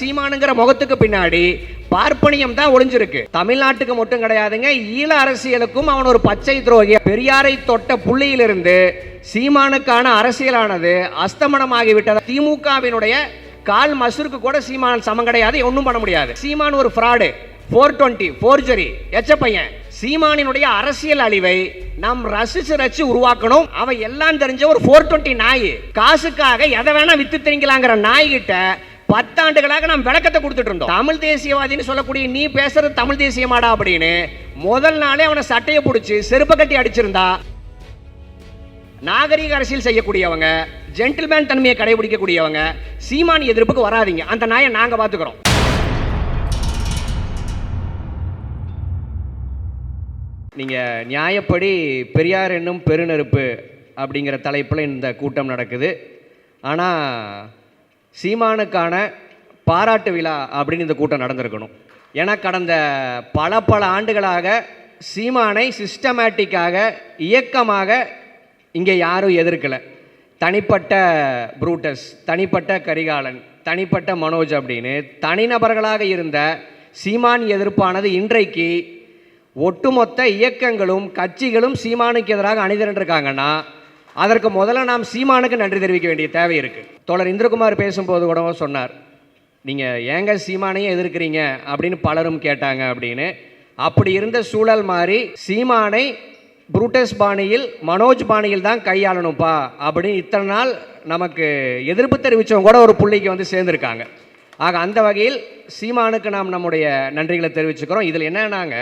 சீமானுங்கிற முகத்துக்கு பின்னாடி பார்ப்பனியம் தான் ஒளிஞ்சிருக்கு. தமிழ்நாட்டுக்கு மட்டும் கிடையாதுங்க ஈழ அரசியலுக்கும் அவன் ஒரு பச்சை துரோகி. பெரியாரை தொட்ட புள்ளியிலிருந்து சீமானுக்கான அரசியலானது அஸ்தமனமாகிவிட்டது. திமுகவினுடைய கால் மசூருக்கு கூட சீமான் சமம் கிடையாது ஒன்றும் பண்ண முடியாது. சீமான் ஒரு ஃப்ராடு ஃபோர் டுவெண்ட்டி ஃபோர்ஜரி எச்ச பையன். சீமானினுடைய அரசியல் அழிவை நாம் ரசிச்சு ரசிச்சு உருவாக்கணும். அவன் எல்லாம் தெரிஞ்ச ஒரு ஃபோர் டுவெண்ட்டி நாய். காசுக்காக எதை வேணா வித்து திரிங்கலாங்கிற நாய்கிட்ட பத்தாண்டுகளாக நாம் விளக்கத்தை கொடுத்துட்டு இருந்தோம். தமிழ் தேசியவாதின்னு சொல்லக்கூடிய நீ பேசுறது தமிழ் தேசியமாடா அப்படின்னு. முதல் நாளே அவனை சட்டையை பிடிச்சி செருப்ப கட்டி அடிச்சிருந்தா. நாகரீக அரசியல் செய்யக்கூடியவங்க ஜென்டில்மேன் தன்மையை கடைபிடிக்கக்கூடியவங்க சீமான் எதிர்ப்புக்கு வராதீங்க. அந்த நாயை நாங்க பாத்துக்கிறோம் நீங்க நியாயப்படி பெரியார் என்னும் பெருநெருப்பு அப்படிங்கிற தலைப்பில் இந்த கூட்டம் நடக்குது. ஆனால் சீமானுக்கான பாராட்டு விழா அப்படின்னு இந்த கூட்டம் நடந்திருக்கணும். ஏன்னா கடந்த பல பல ஆண்டுகளாக சீமானை சிஸ்டமேட்டிக்காக இயக்கமாக இங்கே யாரும் எதிர்க்கலை. தனிப்பட்ட புரூட்டஸ் தனிப்பட்ட கரிகாலன் தனிப்பட்ட மனோஜ் அப்படின்னு தனிநபர்களாக இருந்த சீமான் எதிர்ப்பானது இன்றைக்கு ஒட்டுமொத்த இயக்கங்களும் கட்சிகளும் சீமானுக்கு எதிராக அணிதிரண்டிருக்காங்கன்னா அதற்கு முதல்ல நாம் சீமானுக்கு நன்றி தெரிவிக்க வேண்டிய தேவை இருக்குது தோழர் இந்திரகுமார் பேசும்போது கூட சொன்னார் நீங்கள் ஏங்க சீமானையும் எதிர்க்கிறீங்க? அப்படின்னு பலரும் கேட்டாங்க அப்படின்னு. அப்படி இருந்த சூழல் மாதிரி சீமானை புரூட்டஸ் பாணியில் மனோஜ் பாணியில் தான் கையாளணும்ப்பா அப்படின்னு இத்தனை நாள் நமக்கு எதிர்ப்பு தெரிவித்தவங்க கூட ஒரு புள்ளிக்கு வந்து சேர்ந்துருக்காங்க. ஆக அந்த வகையில் சீமானுக்கு நாம் நம்முடைய நன்றிகளை தெரிவிச்சுக்கிறோம். இதில் என்னன்னாங்க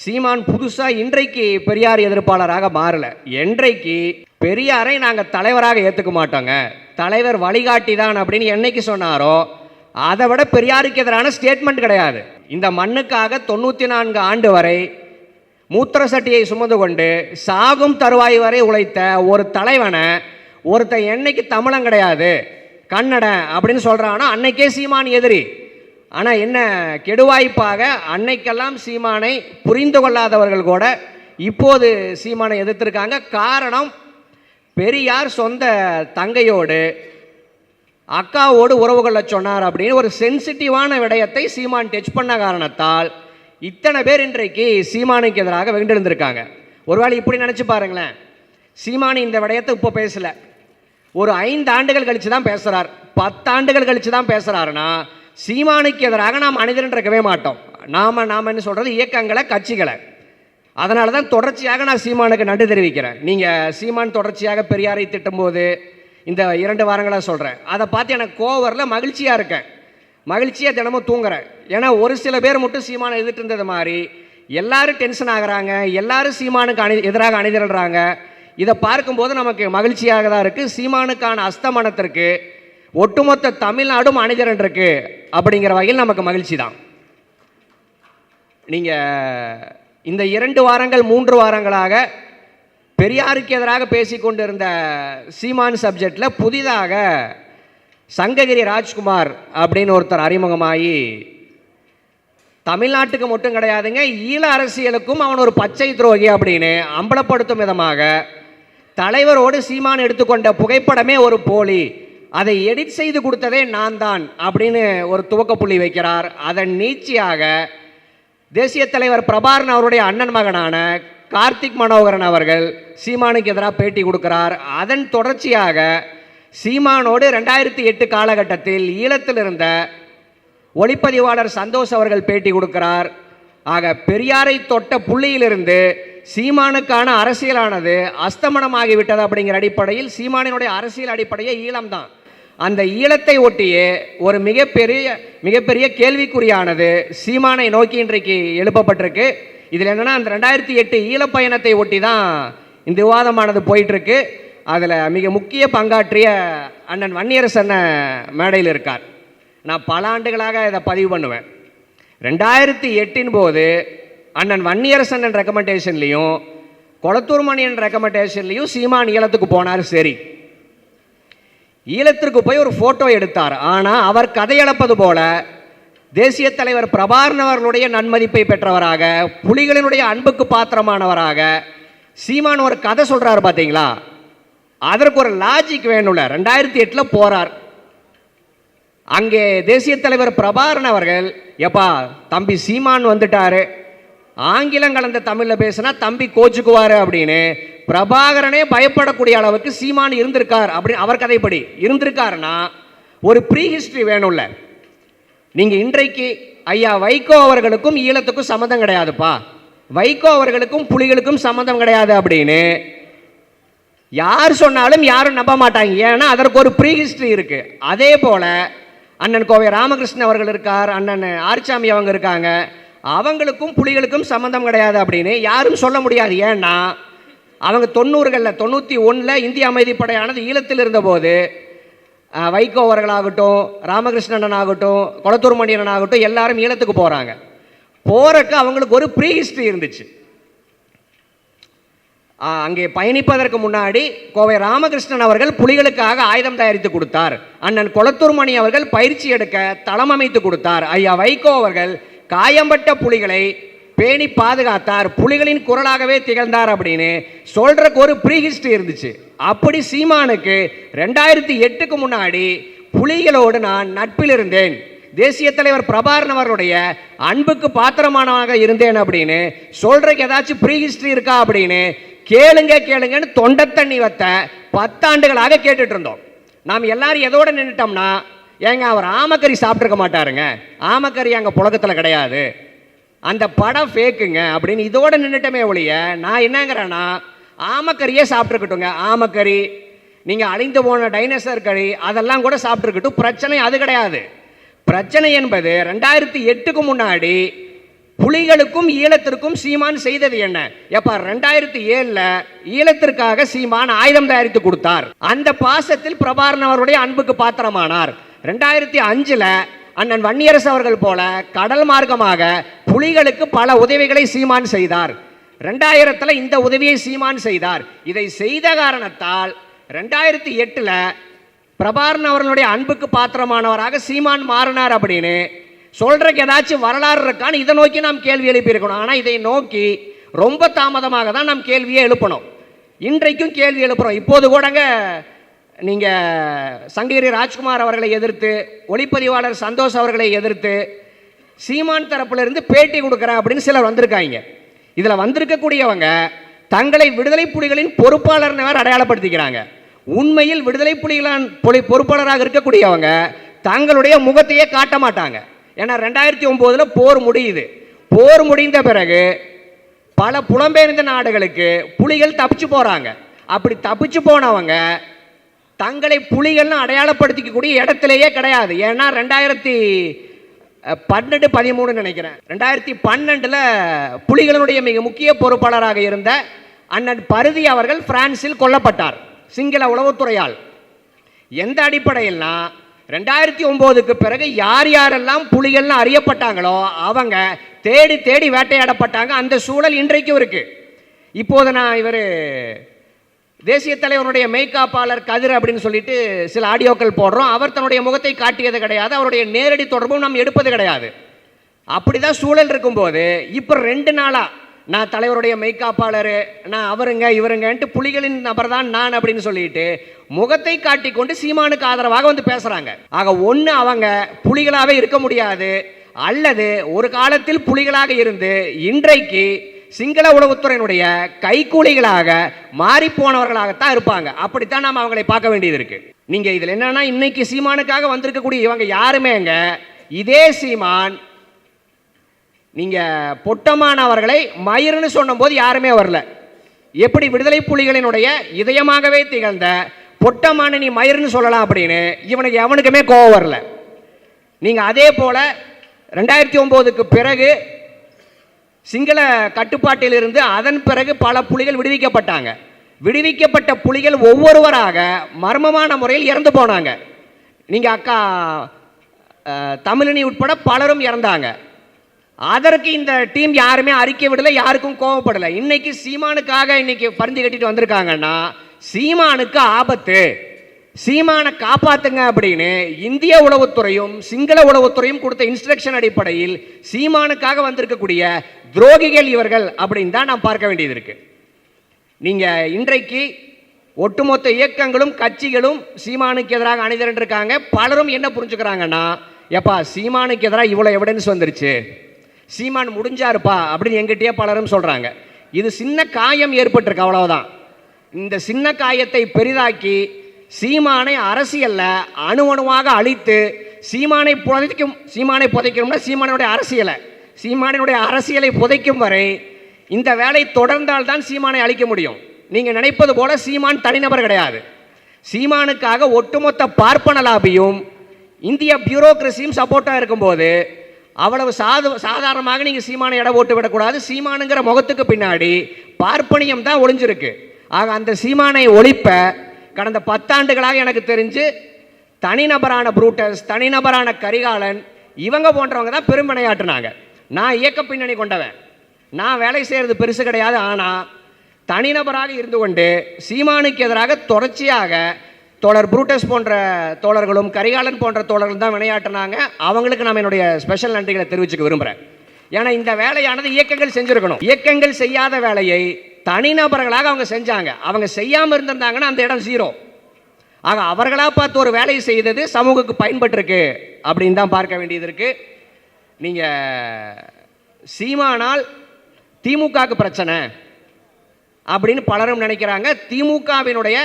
சீமான் புதுசாக இன்றைக்கு பெரியார் எதிர்ப்பாளராக மாறல. என்றைக்கு பெரியாரை நாங்கள் தலைவராக ஏற்றுக்க மாட்டோங்க. தலைவர் வழிகாட்டி தான் அப்படின்னு என்னைக்கு சொன்னாரோ அதை விட பெரியாருக்கு எதிரான ஸ்டேட்மெண்ட் கிடையாது. இந்த மண்ணுக்காக தொண்ணூற்றி நான்கு ஆண்டு வரை மூத்திர சட்டியை சுமந்து கொண்டு சாகும் தருவாய் வரை உழைத்த ஒரு தலைவனை ஒருத்தன் என்னைக்கு தமிழன் கிடையாது கன்னடன் அப்படின்னு சொல்கிறானோ அன்னைக்கே சீமான் எதிரி. ஆனால் என்ன கெடுவாய்ப்பாக அன்னைக்கெல்லாம் சீமானை புரிந்து கொள்ளாதவர்கள் கூட இப்போது சீமானை எதிர்த்திருக்காங்க. காரணம் பெரியார் சொந்த தங்கையோடு அக்காவோடு உறவு கொள்ள சொன்னார் அப்படின்னு ஒரு சென்சிட்டிவான விடயத்தை சீமான் டச் பண்ண காரணத்தால் இத்தனை பேர் இன்றைக்கு சீமானுக்கு எதிராக வெகுண்டெழுந்திருக்காங்க ஒருவேளை இப்படி நினச்சி பாருங்களேன். சீமானி இந்த விடயத்தை இப்போ பேசல. ஒரு ஐந்து ஆண்டுகள் கழித்து தான் பேசுகிறார் பத்தாண்டுகள் கழித்து தான் பேசுகிறாருன்னா சீமானுக்கு எதிராக நாம் அணிதிரண்டிருக்கவே மாட்டோம். நாம நாம் என்ன சொல்கிறது இயக்கங்களை கட்சிகளை. அதனால தான் தொடர்ச்சியாக நான் சீமானுக்கு நன்றி தெரிவிக்கிறேன். நீங்கள் சீமான் தொடர்ச்சியாக பெரியாரை திட்டும்போது இந்த இரண்டு வாரங்களாக சொல்கிறேன் அதை பார்த்து எனக்கு கோவரில் மகிழ்ச்சியாக இருக்கேன். மகிழ்ச்சியாக தினமும் தூங்குறேன். ஏன்னா ஒரு சில பேர் மட்டும் சீமானை எதிர்த்து இருந்தது மாதிரி எல்லாரும் டென்ஷன் ஆகிறாங்க எல்லாரும் சீமானுக்கு அணி எதிராக அணிதிரள்றாங்க. இதை பார்க்கும்போது நமக்கு மகிழ்ச்சியாக தான் இருக்குது சீமானுக்கான அஸ்தமனத்திற்கு ஒட்டுமொத்த தமிழ்நாடும் அணிதிரண்டிருக்கு அப்படிங்கிற வகையில் நமக்கு மகிழ்ச்சி தான் நீங்கள் இந்த இரண்டு வாரங்கள் மூன்று வாரங்களாக பெரியாருக்கு எதிராக பேசிக்கொண்டிருந்த சீமான் சப்ஜெக்டில் புதிதாக சங்ககிரி ராஜ்குமார் அப்படின்னு ஒருத்தர் அறிமுகமாகி தமிழ்நாட்டுக்கு மட்டும் கிடையாதுங்க ஈழ அரசியலுக்கும் அவன் ஒரு பச்சை துரோகி அப்படின்னு அம்பலப்படுத்தும் விதமாக தலைவரோடு சீமான் எடுத்துக்கொண்ட புகைப்படமே ஒரு போலி. அதை எடிட் செய்து கொடுத்ததே நான் தான் அப்படின்னு ஒரு துவக்க புள்ளி வைக்கிறார். அதன் நீட்சியாக தேசிய தலைவர் பிரபாரன் அவருடைய அண்ணன் மகனான கார்த்திக் மனோகரன் அவர்கள் சீமானுக்கு எதிராக பேட்டி கொடுக்கிறார். அதன் தொடர்ச்சியாக சீமானோடு ரெண்டாயிரத்தி எட்டு காலகட்டத்தில் ஈழத்தில் இருந்த ஒளிப்பதிவாளர் சந்தோஷ் அவர்கள் பேட்டி கொடுக்கிறார். ஆக பெரியாரை தொட்ட புள்ளியிலிருந்து சீமானுக்கான அரசியலானது அஸ்தமனமாகிவிட்டது அப்படிங்கிற அடிப்படையில் சீமானினுடைய அரசியல் அடிப்படையே ஈழம்தான். அந்த ஈழத்தை ஒட்டியே ஒரு மிகப்பெரிய மிகப்பெரிய கேள்விக்குறியானது சீமானை நோக்கி இன்றைக்கு எழுப்பப்பட்டிருக்கு. இதில் என்னென்னா அந்த ரெண்டாயிரத்தி எட்டு ஈழப்பயணத்தை ஒட்டி தான் இந்த விவாதமானது போயிட்டுருக்கு. அதில் மிக முக்கிய பங்காற்றிய அண்ணன் வன்னியரசன் மேடையில் இருக்கார். நான் பல ஆண்டுகளாக இதை பதிவு பண்ணுவேன். ரெண்டாயிரத்தி எட்டின் போது அண்ணன் வன்னியரசன் ரெக்கமெண்டேஷன்லேயும் கொளத்தூர் மணியன் ரெக்கமெண்டேஷன்லேயும் சீமான் ஈழத்துக்கு போனார் சரி. ஈழத்திற்கு போய் ஒரு ஃபோட்டோ எடுத்தார். ஆனால் அவர் கதையளப்பது போல தேசிய தலைவர் பிரபாரணவர்களுடைய நன்மதிப்பை பெற்றவராக புலிகளினுடைய அன்புக்கு பாத்திரமானவராக சீமான் ஒரு கதை சொல்கிறார் பார்த்தீங்களா அதற்கு ஒரு லாஜிக் வேணும்ல. ரெண்டாயிரத்தி எட்டில் போகிறார் அங்கே தேசிய தலைவர் பிரபாரன் அவர்கள் எப்பா தம்பி சீமான் வந்துட்டாரு. ஆங்கிலம் கலந்த தமிழில் பேசினா தம்பி கோச்சுக்குவார் அப்படின்னு. பிரபாகரனே பயப்படக்கூடிய அளவுக்கு சீமான் இருந்திருக்கார் அப்படின்னு அவர் கதைப்படி இருந்திருக்காருன்னா ஒரு ப்ரீ ஹிஸ்ட்ரி வேணும்ல. நீங்கள் இன்றைக்கு ஐயா வைகோ அவர்களுக்கும் ஈழத்துக்கும் சம்மந்தம் கிடையாதுப்பா. வைகோ அவர்களுக்கும் புலிகளுக்கும் சம்மந்தம் கிடையாது அப்படின்னு. யார் சொன்னாலும் யாரும் நம்ப மாட்டாங்க. ஏன்னா அதற்கு ஒரு ப்ரீ ஹிஸ்ட்ரி இருக்கு. அதே போல அண்ணன் கோவை ராமகிருஷ்ணன் அவர்கள் இருக்கார் அண்ணன் ஆர்ச்சாமி அவங்க இருக்காங்க. அவங்களுக்கும் புலிகளுக்கும் சம்மந்தம் கிடையாது அப்படின்னு யாரும் சொல்ல முடியாது. ஏன்னா அவங்க தொண்ணூறுகளில் தொண்ணூற்றி ஒன்றில் இந்திய அமைதிப்படையானது ஈழத்தில் இருந்தபோது வைகோ அவர்களாகட்டும் ராமகிருஷ்ணன் ஆகட்டும் குளத்தூர் மணியன் ஆகட்டும் எல்லாரும் ஈழத்துக்கு போகிறாங்க போகிறக்கு அவங்களுக்கு ஒரு ப்ரீ ஹிஸ்ட்ரி இருந்துச்சு அங்கே பயணிப்பதற்கு முன்னாடி கோவை ராமகிருஷ்ணன் அவர்கள் புலிகளுக்காக ஆயுதம் தயாரித்து கொடுத்தார். அண்ணன் கொளத்தூர்மணி அவர்கள் பயிற்சி எடுக்க தளம் அமைத்து கொடுத்தார். ஐயா வைகோ அவர்கள் காயம்பட்ட புலிகளை பேணி பாதுகாத்தார். புலிகளின் குரலாகவே திகழ்ந்தார் அப்படின்னு சொல்கிறக்கு ஒரு ப்ரீஹிஸ்ட்ரி இருந்துச்சு. அப்படி சீமானுக்கு ரெண்டாயிரத்தி எட்டுக்கு முன்னாடி புலிகளோடு நான் நட்பில் இருந்தேன். தேசிய தலைவர் பிரபாரன் அவருடைய அன்புக்கு பாத்திரமானவனாக இருந்தேன் அப்படின்னு சொல்றதுக்கு ஏதாச்சும் ப்ரீஹிஸ்ட்ரி இருக்கா அப்படின்னு கேளுங்க கேளுங்கன்னு தொண்டை தண்ணி வத்த பத்தாண்டுகளாக கேட்டுட்டு இருந்தோம். நாம் எல்லாரும் எதோட நின்றுட்டோம்னா ஏங்க அவர் ஆமக்கறி சாப்பிட்ருக்க மாட்டாருங்க. ஆமக்கறி அங்கே புழக்கத்தில் கிடையாது. அந்த படம் ஃபேக்குங்க அப்படின்னு இதோட நின்றுட்டமே ஒழிய நான் என்னங்கிறேன்னா ஆமக்கறியே சாப்பிட்ருக்கட்டுங்க ஆமக்கறி நீங்கள் அழிந்து போன டைனோசர் கறி அதெல்லாம் கூட சாப்பிட்ருக்கட்டும் பிரச்சனை அது கிடையாது. பிரச்சனை என்பது ரெண்டாயிரத்தி எட்டுக்கு முன்னாடி புலிகளுக்கும் ஈழத்திற்கும் சீமான் செய்தது என்ன? எப்ப ரெண்டாயிரத்தி ஏழுல ஈழத்திற்காக சீமான் ஆயுதம் தயாரித்து கொடுத்தார். அந்த பாசத்தில் பிரபாரன் அவருடைய அன்புக்கு பாத்திரமானார். ரெண்டாயிரத்தி அஞ்சில் அண்ணன் வன்னியரசு அவர்கள் போல கடல் மார்க்கமாக புலிகளுக்கு பல உதவிகளை சீமான் செய்தார். ரெண்டாயிரத்தில் இந்த உதவியை சீமான் செய்தார். இதை செய்த காரணத்தால் ரெண்டாயிரத்தி எட்டில் பிரபாரன் அவர்களுடைய அன்புக்கு பாத்திரமானவராக சீமான் மாறினார் அப்படின்னு சொல்கிறக்கு ஏதாச்சும் வரலாறு இருக்கான்னு இதை நோக்கி நாம் கேள்வி எழுப்பியிருக்கணும் ஆனால் இதை நோக்கி ரொம்ப தாமதமாக தான் நாம் கேள்வியை எழுப்பணும். இன்றைக்கும் கேள்வி எழுப்புகிறோம் இப்போது கூடங்க நீங்கள் சங்ககிரி ராஜ்குமார் அவர்களை எதிர்த்து ஒளிப்பதிவாளர் சந்தோஷ் அவர்களை எதிர்த்து சீமான் தரப்பிலிருந்து பேட்டி கொடுக்குறா அப்படின்னு சிலர் வந்திருக்காங்க. இதில் வந்திருக்கக்கூடியவங்க தங்களை விடுதலை புலிகளின் பொறுப்பாளர்னு வேற அடையாளப்படுத்திக்கிறாங்க. உண்மையில் விடுதலை புலிகளான் புலி பொறுப்பாளராக இருக்கக்கூடியவங்க தங்களுடைய முகத்தையே காட்ட மாட்டாங்க. ஏன்னா ரெண்டாயிரத்தி ஒம்போதில் போர் முடியுது. போர் முடிந்த பிறகு பல புலம்பெயர்ந்த நாடுகளுக்கு புலிகள் தப்பிச்சு போகிறாங்க அப்படி தப்பிச்சு போனவங்க தங்களை புலிகள்னு அடையாளப்படுத்திக்கக்கூடிய இடத்திலேயே கிடையாது. ஏன்னா ரெண்டாயிரத்தி பன்னெண்டு பதிமூணு நினைக்கிறேன். ரெண்டாயிரத்தி பன்னெண்டில் புலிகளுடைய மிக முக்கிய பொறுப்பாளராக இருந்த அண்ணன் பருதி அவர்கள் பிரான்சில் கொல்லப்பட்டார். சிங்கள உளவுத்துறையால். எந்த அடிப்படையில்னா ரெண்டாயிரத்தி ஒம்போதுக்கு பிறகு யார் யாரெல்லாம் புலிகள்னு அறியப்பட்டாங்களோ அவங்க தேடி தேடி வேட்டையாடப்பட்டாங்க. அந்த சூழல் இன்றைக்கும் இருக்குது இப்போது நான் இவர் தேசிய தலைவருடைய மெய்காப்பாளர் கதிர் அப்படின்னு சொல்லிட்டு சில ஆடியோக்கள் போடுறோம். அவர் தன்னுடைய முகத்தை காட்டியது கிடையாது. அவருடைய நேரடி தொடர்பும் நாம் எடுப்பது கிடையாது. அப்படிதான் சூழல் இருக்கும்போது இப்போ ரெண்டு நாளாக நான் தலைவருடைய மெய்காப்பாளர் நான் அவருங்க இவருங்கன்ட்டு புலிகளின் நபர் தான் நான் அப்படின்னு சொல்லிட்டு முகத்தை காட்டிக்கொண்டு சீமானுக்கு ஆதரவாக வந்து பேசுகிறாங்க ஆக ஒன்று அவங்க புலிகளாகவே இருக்க முடியாது. அல்லது ஒரு காலத்தில் புலிகளாக இருந்து இன்றைக்கு சிங்கள உளவுத்துறையினுடைய கைக்கூலிகளாக மாறி போனவர்களாகத்தான் இருப்பாங்க. அப்படித்தான் நாம் அவங்களை பார்க்க வேண்டியது இருக்கு. நீங்க இதுல என்னன்னா இன்னைக்கு சீமானுக்காக வந்திருக்கக்கூடிய இவங்க யாருமேங்க இதே சீமான் நீங்க பொட்டமானவர்களை மயிர்னு சொன்னபோது யாருமே வரல. எப்படி விடுதலை புலிகளினுடைய இதயமாகவே திகழ்ந்த பொட்டமான நீ மயிர்னு சொல்லலாம் அப்படின்னு இவனுக்கு எவனுக்குமே கோவம் வரல. நீங்க அதே போல ரெண்டாயிரத்தி ஒன்பதுக்கு பிறகு சிங்கள கட்டுப்பாட்டில் இருந்து அதன் பிறகு பல புலிகள் விடுவிக்கப்பட்டாங்க. விடுவிக்கப்பட்ட புலிகள் ஒவ்வொருவராக மர்மமான முறையில் இறந்து போனாங்க. நீங்கள் அக்கா தமிழினி உட்பட பலரும் இறந்தாங்க. அதற்கு இந்த டீம் யாருமே அறிக்கை விடலை யாருக்கும் கோவப்படலை. இன்னைக்கு சீமானுக்காக இன்னைக்கு பருந்து கட்டிட்டு வந்திருக்காங்கன்னா சீமானுக்கு ஆபத்து. சீமானை காப்பாத்துங்க அப்படின்னு இந்திய உளவுத்துறையும் சிங்கள உளவுத்துறையும் கொடுத்த இன்ஸ்ட்ரக்ஷன் அடிப்படையில் சீமானுக்காக வந்திருக்கக்கூடிய துரோகிகள் இவர்கள் அப்படின்னு தான் நாம் பார்க்க வேண்டியது இருக்கு. நீங்க இன்றைக்கு ஒட்டுமொத்த இயக்கங்களும் கட்சிகளும் சீமானுக்கு எதிராக அணிதிரண்டிருக்காங்க பலரும் என்ன புரிஞ்சுக்கிறாங்கன்னா எப்பா சீமானுக்கு எதிராக இவ்வளோ எவிடன்ஸ் வந்துருச்சு. சீமான் முடிஞ்சாருப்பா அப்படின்னு எங்கிட்டயே பலரும் சொல்கிறாங்க இது சின்ன காயம் ஏற்பட்டிருக்கு அவ்வளவுதான். இந்த சின்ன காயத்தை பெரிதாக்கி சீமானை அரசியலில் அணு அணுவாக அழித்து சீமானை புதைக்கும் சீமானை புதைக்கணும்னா சீமானுடைய அரசியலை. சீமானினுடைய அரசியலை புதைக்கும் வரை இந்த வேலை தொடர்ந்தால் தான் சீமானை அழிக்க முடியும். நீங்கள் நினைப்பது போல சீமான் தனிநபர் கிடையாது. சீமானுக்காக ஒட்டுமொத்த பார்ப்பன லாபியும் இந்திய பியூரோக்ரஸியும் சப்போர்ட்டாக இருக்கும்போது அவ்வளவு சாது சாதாரணமாக நீங்கள் சீமானை இட ஓட்டு விடக்கூடாது. சீமானுங்கிற முகத்துக்கு பின்னாடி பார்ப்பனியம் தான் ஒளிஞ்சிருக்கு. ஆக அந்த சீமானை ஒழிப்ப கடந்த பத்தாண்டுகளாக எனக்கு தெரிஞ்சு தனிநபரான புரூட்டஸ் தனிநபரான கரிகாலன் இவங்க போன்றவங்க தான் பெரும்பணையாற்றினாங்க. நான் இயக்க பின்னணி கொண்டவன். நான் வேலை செய்கிறது பெருசு கிடையாது. ஆனால் தனிநபராக இருந்து கொண்டு சீமானுக்கு எதிராக தொடர்ச்சியாக தோழர் புரூட்டஸ் போன்ற தோழர்களும் கரிகாலன் போன்ற தோழர்கள் தான் விளையாட்டுனாங்க. அவங்களுக்கு நான் என்னுடைய ஸ்பெஷல் நன்றிகளை தெரிவிச்சுக்க விரும்புகிறேன் ஏன்னா இந்த வேலையானது இயக்கங்கள் செஞ்சுருக்கணும். இயக்கங்கள் செய்யாத வேலையை தனிநபர்களாக அவங்க செஞ்சாங்க. அவங்க செய்யாமல் இருந்திருந்தாங்கன்னா அந்த இடம் ஜீரோ ஆக அவர்களாக பார்த்து ஒரு வேலையை செய்தது சமூகத்துக்கு பயன்பட்டிருக்கு அப்படின்னு தான் பார்க்க வேண்டியது இருக்குது நீங்கள் சீமானால் திமுகவுக்கு பிரச்சனை அப்படின்னு பலரும் நினைக்கிறாங்க. திமுகவினுடைய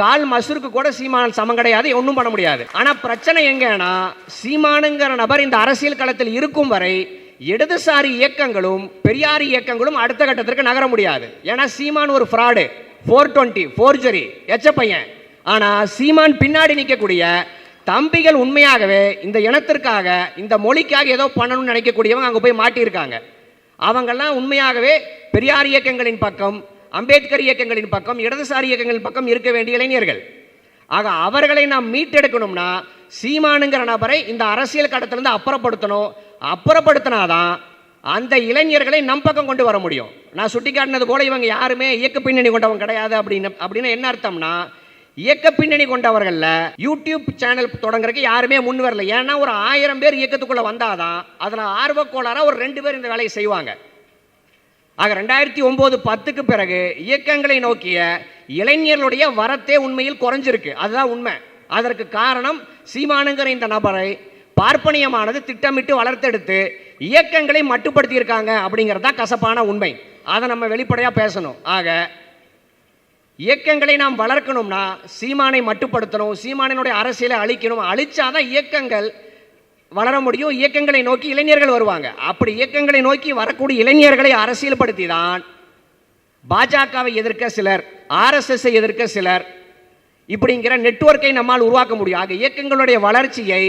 கால் மசூருக்கு கூட சீமான் சமம் கிடையாது ஒன்றும் பண்ண முடியாது. ஆனால் பிரச்சனை எங்கன்னா சீமானுங்கிற நபர் இந்த அரசியல் களத்தில் இருக்கும் வரை இடதுசாரி இயக்கங்களும் பெரியார் இயக்கங்களும் அடுத்த கட்டத்திற்கு நகர முடியாது. ஏன்னா சீமான் ஒரு ஃப்ராடு ஃபோர் டுவெண்ட்டி ஃபோர்ஜரி எச்ச பையன். ஆனால் சீமான் பின்னாடி நிற்கக்கூடிய தம்பிகள் உண்மையாகவே இந்த இனத்திற்காக இந்த மொழிக்காக ஏதோ பண்ணணும்னு நினைக்கக்கூடியவங்க அங்கே போய் மாட்டியிருக்காங்க. அவங்கெல்லாம் உண்மையாகவே பெரியார் இயக்கங்களின் பக்கம் அம்பேத்கர் இயக்கங்களின் பக்கம் இடதுசாரி இயக்கங்களின் பக்கம் இருக்க வேண்டிய இளைஞர்கள். ஆக அவர்களை நாம் மீட்டெடுக்கணும்னா சீமானுங்கிற நபரை இந்த அரசியல் கட்டத்திலிருந்து அப்புறப்படுத்தணும். அப்புறப்படுத்தினாதான் அந்த இளைஞர்களை நம் பக்கம் கொண்டு வர முடியும். நான் சுட்டி காட்டினது போல இவங்க யாருமே இயக்க பின்னணி கொண்டவங்க கிடையாது அப்படின்னு அப்படின்னு என்ன அர்த்தம்னா இயக்க பின்னணி கொண்டவர்களில் யூடியூப் சேனல் தொடங்குறதுக்கு யாருமே முன் வரல. ஏன்னா ஒரு ஆயிரம் பேர் இயக்கத்துக்குள்ளே வந்தாதான் அதில் ஆர்வக்கோளாராக ஒரு ரெண்டு பேர் இந்த வேலையை செய்வாங்க. ஆக ரெண்டாயிரத்தி ஒம்பது பத்துக்கு பிறகு இயக்கங்களை நோக்கிய இளைஞர்களுடைய வரத்தே உண்மையில் குறைஞ்சிருக்கு. அதுதான் உண்மை. அதற்கு காரணம் சீமானுங்கிற இந்த நபரை பார்ப்பனியமானது திட்டமிட்டு வளர்த்தெடுத்து இயக்கங்களை மட்டுப்படுத்தியிருக்காங்க அப்படிங்கிறது தான் கசப்பான உண்மை. அதை நம்ம வெளிப்படையாக பேசணும். ஆக இயக்கங்களை நாம் வளர்க்கணும்னா சீமானை மட்டுப்படுத்தணும் சீமானினுடைய அரசியலை அழிக்கணும் அழிச்சாதான் இயக்கங்கள் வளர முடியும் இயக்கங்களை நோக்கி இளைஞர்கள் வருவாங்க. அப்படி இயக்கங்களை நோக்கி வரக்கூடிய இளைஞர்களை அரசியல்படுத்தி தான் பாஜகவை எதிர்க்க சிலர் ஆர்எஸ்எஸ்ஸை எதிர்க்க சிலர் இப்படிங்கிற நெட்வொர்க்கை நம்மால் உருவாக்க முடியும். ஆக இயக்கங்களுடைய வளர்ச்சியை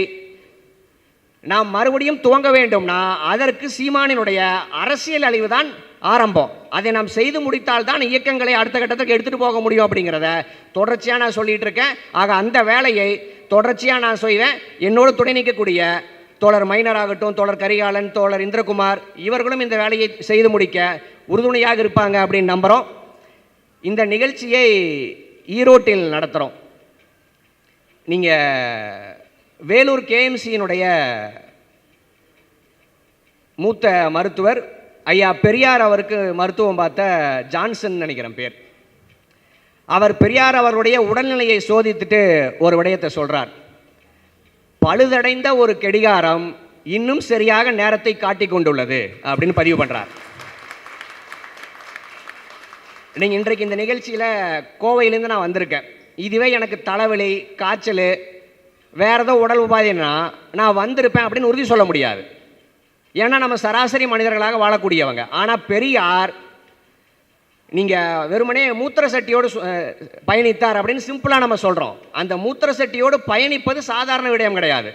நாம் மறுபடியும் துவங்க வேண்டும்னா அதற்கு சீமானினுடைய அரசியல் அழிவு தான் ஆரம்பம். அதை நாம் செய்து முடித்தால் தான் இயக்கங்களை அடுத்த கட்டத்துக்கு எடுத்துகிட்டு போக முடியும் அப்படிங்கிறத தொடர்ச்சியாக நான் சொல்லிகிட்டு இருக்கேன். ஆக அந்த வேலையை தொடர்ச்சியாக நான் செய்வேன். என்னோடு துணை நிற்கக்கூடிய தோழர் மைனர் ஆகட்டும் தோழர் கரிகாலன் தோழர் இந்திரகுமார் இவர்களும் இந்த வேலையை செய்து முடிக்க உறுதுணையாக இருப்பாங்க அப்படின்னு நம்புகிறோம் இந்த நிகழ்ச்சியை ஈரோட்டில் நடத்துகிறோம் நீங்கள் வேலூர் கேஎம்சியினுடைய மூத்த மருத்துவர் ஐயா பெரியார் அவருக்கு மருத்துவம் பார்த்த ஜான்சன் நினைக்கிறேன் பேர். அவர் பெரியார் அவருடைய உடல்நிலையை சோதித்துட்டு ஒரு விடயத்தை சொல்கிறார் பழுதடைந்த ஒரு கெடிகாரம் இன்னும் சரியாக நேரத்தை காட்டி கொண்டுள்ளது அப்படின்னு பதிவு பண்ணுறார் நீங்கள் இன்றைக்கு இந்த நிகழ்ச்சியில் கோவையிலேருந்து நான் வந்திருக்கேன். இதுவே எனக்கு தலைவலி காய்ச்சல் வேறு ஏதோ உடல் உபாதைன்னா நான் வந்திருப்பேன் அப்படின்னு உறுதி சொல்ல முடியாது. ஏன்னா நம்ம சராசரி மனிதர்களாக வாழக்கூடியவங்க. ஆனால் பெரியார் நீங்கள் வெறுமனே மூத்திர சட்டியோடு சு- பயணித்தார் அப்படின்னு சிம்பிளாக நம்ம சொல்கிறோம் அந்த மூத்திர சட்டியோடு பயணிப்பது சாதாரண விடயம் கிடையாது.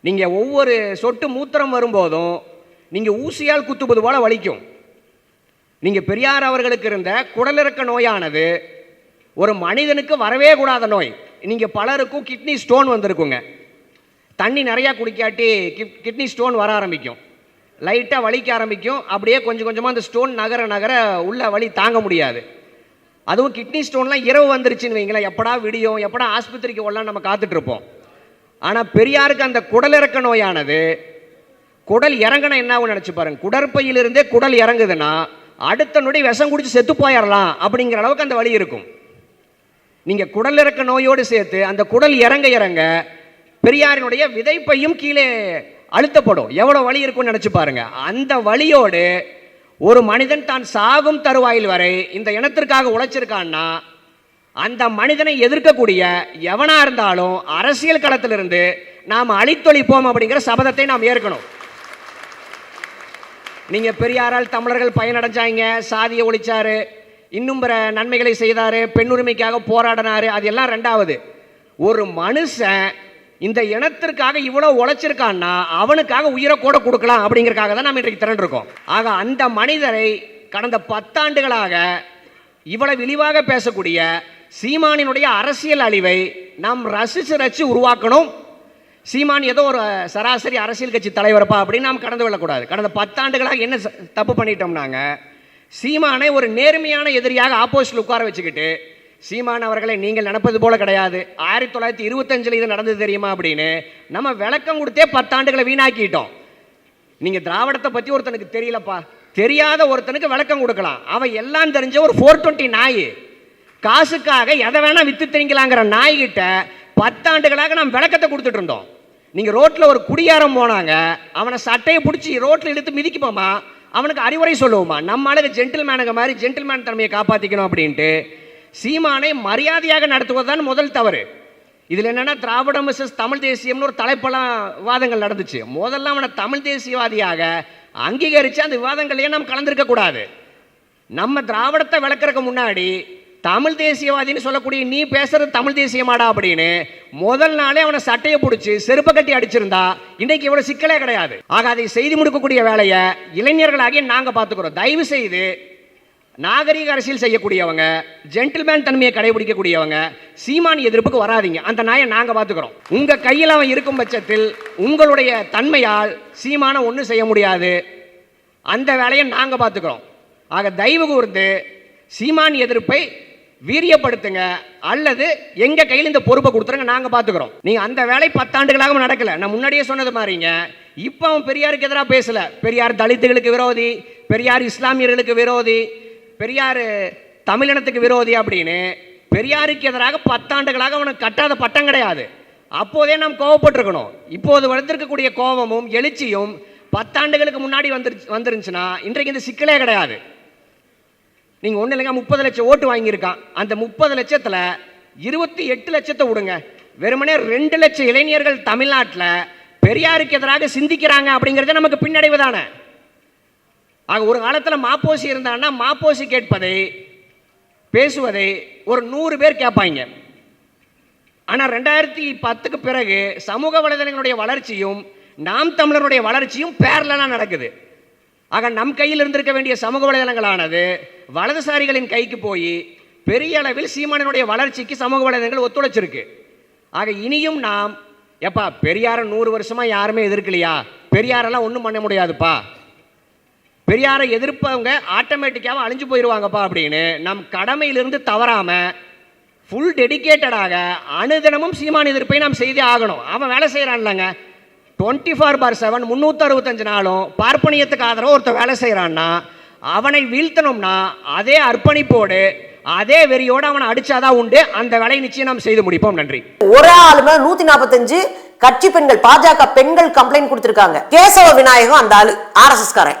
நீங்கள் ஒவ்வொரு சொட்டு மூத்திரம் வரும்போதும் நீங்கள் ஊசியால் குத்துவது போல் வலிக்கும். நீங்கள் பெரியார் அவர்களுக்கு இருந்த குடலிறக்க நோயானது ஒரு மனிதனுக்கு வரவே கூடாத நோய். நீங்கள் பலருக்கும் கிட்னி ஸ்டோன் வந்திருக்குங்க. தண்ணி நிறையா குடிக்காட்டி கிட்னி ஸ்டோன் வர ஆரம்பிக்கும். லைட்டாக வலிக்க ஆரம்பிக்கும். அப்படியே கொஞ்சம் கொஞ்சமாக அந்த ஸ்டோன் நகர நகர உள்ள வலி தாங்க முடியாது. அதுவும் கிட்னி ஸ்டோன்லாம் இரவு வந்துருச்சுன்னு வைங்களேன். எப்படா விடியும் எப்படா ஆஸ்பத்திரிக்கு ஓடலாம் நம்ம காத்துட்ருப்போம் ஆனால் பெரியாருக்கு அந்த குடலிறக்க நோயானது குடல் இறங்கின என்ன ஆகும் நினச்சி பாருங்க. குடற்பையிலிருந்தே குடல் இறங்குதுன்னா அடுத்த நொடி விஷம் குடிச்சு செத்து போயிடலாம் அப்படிங்கிற அளவுக்கு அந்த வழி இருக்கும். நீங்கள் குடல் இறக்க நோயோடு சேர்த்து அந்த குடல் இறங்க இறங்க பெரியாரினுடைய விதைப்பையும் கீழே அழுத்தப்படும். எவ்வளோ வழி இருக்கும்னு நினச்சி பாருங்க. அந்த வழியோடு ஒரு மனிதன் தான் சாகும் தருவாயில் வரை இந்த இனத்திற்காக உழைச்சிருக்கான்னா அந்த மனிதனை எதிர்க்கக்கூடிய எவனா இருந்தாலும் அரசியல் களத்திலிருந்து நாம் அழித்தொழிப்போம் அப்படிங்கிற சபதத்தை நாம் ஏற்கணும். நீங்க பெரியாரால் தமிழர்கள் பயனடைஞ்சாங்க சாதியை ஒழிச்சாரு இன்னும் பிற நன்மைகளை செய்தாரு பெண்ணுரிமைக்காக போராடினாரு அது எல்லாம் ரெண்டாவது. ஒரு மனுஷன் இந்த இனத்திற்காக இவ்வளோ உழைச்சிருக்கான்னா அவனுக்காக உயிரை கூட கொடுக்கலாம் அப்படிங்கிறக்காக தான் நம்ம இன்றைக்கு திரண்டிருக்கோம். ஆக அந்த மனிதரை கடந்த பத்தாண்டுகளாக இவ்வளவு இழிவாக பேசக்கூடிய சீமானினுடைய அரசியல் அழிவை நாம் ரசித்து ரசித்து உருவாக்கணும். சீமான் ஏதோ ஒரு சராசரி அரசியல் கட்சி தலைவரப்பா அப்படின்னு நாம் கடந்து கொள்ளக்கூடாது கடந்த பத்தாண்டுகளாக என்ன ச- தப்பு பண்ணிட்டோம்னாங்க சீமானை ஒரு நேர்மையான எதிரியாக ஆப்போசிட்டில் உட்கார வச்சுக்கிட்டு சீமான் அவர்களை நீங்கள் நினைப்பது போல கிடையாது. ஆயிரத்தி தொள்ளாயிரத்தி இருபத்தஞ்சில் இது நடந்தது தெரியுமா அப்படின்னு நம்ம விளக்கம் கொடுத்தே பத்தாண்டுகளை வீணாக்கிட்டோம். நீங்க திராவிடத்தை பத்தி ஒருத்தனுக்கு தெரியலப்பா. தெரியாத ஒருத்தனுக்கு விளக்கம் கொடுக்கலாம். அவன் எல்லாம் தெரிஞ்ச ஒரு ஃபோர் டுவெண்ட்டி நாய். காசுக்காக எதை வேணா வித்து திரிங்கலாங்கிற நாய்கிட்ட பத்தாண்டுகளாக நாம் விளக்கத்தை கொடுத்துட்டு இருந்தோம். நீங்க ரோட்ல ஒரு குடியாரம் போனாங்க அவனை சட்டையை பிடிச்சி ரோட்ல இழுத்து மிதிக்குப்போமா அவனுக்கு அறிவுரை சொல்லுவோமா நம்ம ஆளுக்கு ஜென்டில்மேனுங்க மாதிரி ஜென்டில்மேன் தன்மையை காப்பாற்றிக்கணும் அப்படின்ட்டு சீமானை மரியாதையாக நடத்துவது தான் முதல் தவறு. இதில் என்னென்னா திராவிடம் மிஸ்ஸஸ் தமிழ் தேசியம்னு ஒரு தலைப்பெல்லாம் விவாதங்கள் நடந்துச்சு. முதல்ல அவனை தமிழ் தேசியவாதியாக அங்கீகரித்து அந்த விவாதங்களையே நாம் கலந்துருக்கக்கூடாது நம்ம திராவிடத்தை விளக்குறதுக்கு முன்னாடி தமிழ் தேசியவாதின்னு சொல்லக்கூடிய நீ பேசுறது தமிழ் தேசியமாடா அப்படின்னு முதல் நாளே அவனை சட்டையை பிடிச்சி செருப்பை கட்டி அடிச்சிருந்தா இன்னைக்கு இவ்வளோ சிக்கலே கிடையாது. ஆக அதை செய்து முடிக்கக்கூடிய வேலையை இளைஞர்களாகிய நாங்கள் பார்த்துக்கிறோம். தயவு செய்து நாகரீக அரசியல் செய்யக்கூடியவங்க ஜென்டில்மேன் தன்மையை கடைபிடிக்கக்கூடியவங்க சீமான் எதிர்ப்புக்கு வராதீங்க. அந்த நாயை நாங்கள் பார்த்துக்கிறோம். உங்கள் கையில் அவன் இருக்கும் பட்சத்தில் உங்களுடைய தன்மையால் சீமானை ஒன்றும் செய்ய முடியாது. அந்த வேலையை நாங்கள் பார்த்துக்கிறோம். ஆக தயவு கூர்ந்து சீமான் எதிர்ப்பை வீரியப்படுத்துங்க. அல்லது எங்கள் கையில் இந்த பொறுப்பை கொடுத்துருங்க நாங்கள் பார்த்துக்கிறோம். நீங்கள் அந்த வேலை பத்தாண்டுகளாக நடக்கலை. நான் முன்னாடியே சொன்னது மாதிரிங்க. இப்போ அவன் பெரியாருக்கு எதிராக பேசல. பெரியார் தலித்துகளுக்கு விரோதி பெரியார் இஸ்லாமியர்களுக்கு விரோதி பெரியார் தமிழினத்துக்கு விரோதி அப்படின்னு பெரியாருக்கு எதிராக பத்தாண்டுகளாக அவனுக்கு கட்டாத பட்டம் கிடையாது. அப்போதே நாம் கோவப்பட்டிருக்கணும். இப்போது வளர்த்திருக்கக்கூடிய கோபமும் எழுச்சியும் பத்தாண்டுகளுக்கு முன்னாடி வந்துரு வந்துருந்துச்சுன்னா இன்றைக்கு இந்த சிக்கலே கிடையாது. நீங்கள் ஒன்றும் இல்லைங்க முப்பது லட்சம் ஓட்டு வாங்கியிருக்கான். அந்த முப்பது லட்சத்தில் இருபத்தி எட்டு லட்சத்தை விடுங்க. வெறுமனே ரெண்டு லட்சம் இளைஞர்கள் தமிழ்நாட்டில் பெரியாருக்கு எதிராக சிந்திக்கிறாங்க அப்படிங்கிறது நமக்கு பின்னடைவு தானே. ஆக ஒரு காலத்தில் மாப்போசி இருந்தான்னா மாப்போசி கேட்பதை பேசுவதை ஒரு நூறு பேர் கேட்பாங்க. ஆனால் ரெண்டாயிரத்தி பத்துக்கு பிறகு சமூக வலைதளங்களுடைய வளர்ச்சியும் நாம் தமிழருடைய வளர்ச்சியும் பேரலாக நடக்குது. ஆக நம் கையில் இருந்திருக்க வேண்டிய சமூக வலைதளங்களானது வலதுசாரிகளின் கைக்கு போய் பெரிய அளவில் சீமானனுடைய வளர்ச்சிக்கு சமூக வலைதளங்கள் ஒத்துழைச்சிருக்கு. ஆக இனியும் நாம் எப்பா பெரியாரை நூறு வருஷமாக யாருமே எதிர்க்கலையா? பெரியாரெல்லாம் ஒன்றும் பண்ண முடியாதுப்பா. பெரியாரை எதிர்ப்பவங்க ஆட்டோமேட்டிக்காக அழிஞ்சு போயிடுவாங்கப்பா அப்படின்னு. நம் கடமையிலிருந்து தவறாமல் ஃபுல் டெடிகேட்டடாக அனுதினமும் சீமான் எதிர்ப்பை நாம் செய்தே ஆகணும். அவன் வேலை செய்கிறான்லங்க டுவெண்ட்டி ஃபோர் பார் செவன் முந்நூற்றறுபத்தஞ்சு நாளும் பார்ப்பனியத்துக்கு ஆதரவு ஒருத்தர் வேலை செய்கிறான்னா அவனை வீழ்த்தணும்னா அதே அர்ப்பணிப்போடு அதே வெறியோடு அவனை அடிச்சாதான் உண்டு. அந்த வேலையை நிச்சயம் நாம் செய்து முடிப்போம். நன்றி. ஒரு ஆளு மேல நூத்தி நாற்பத்தஞ்சு கட்சி பெண்கள் பாஜக பெண்கள் கம்ப்ளைண்ட் கொடுத்திருக்காங்க. கேசவ விநாயகம் அந்த ஆளு ஆர்எஸ்எஸ் காரன்.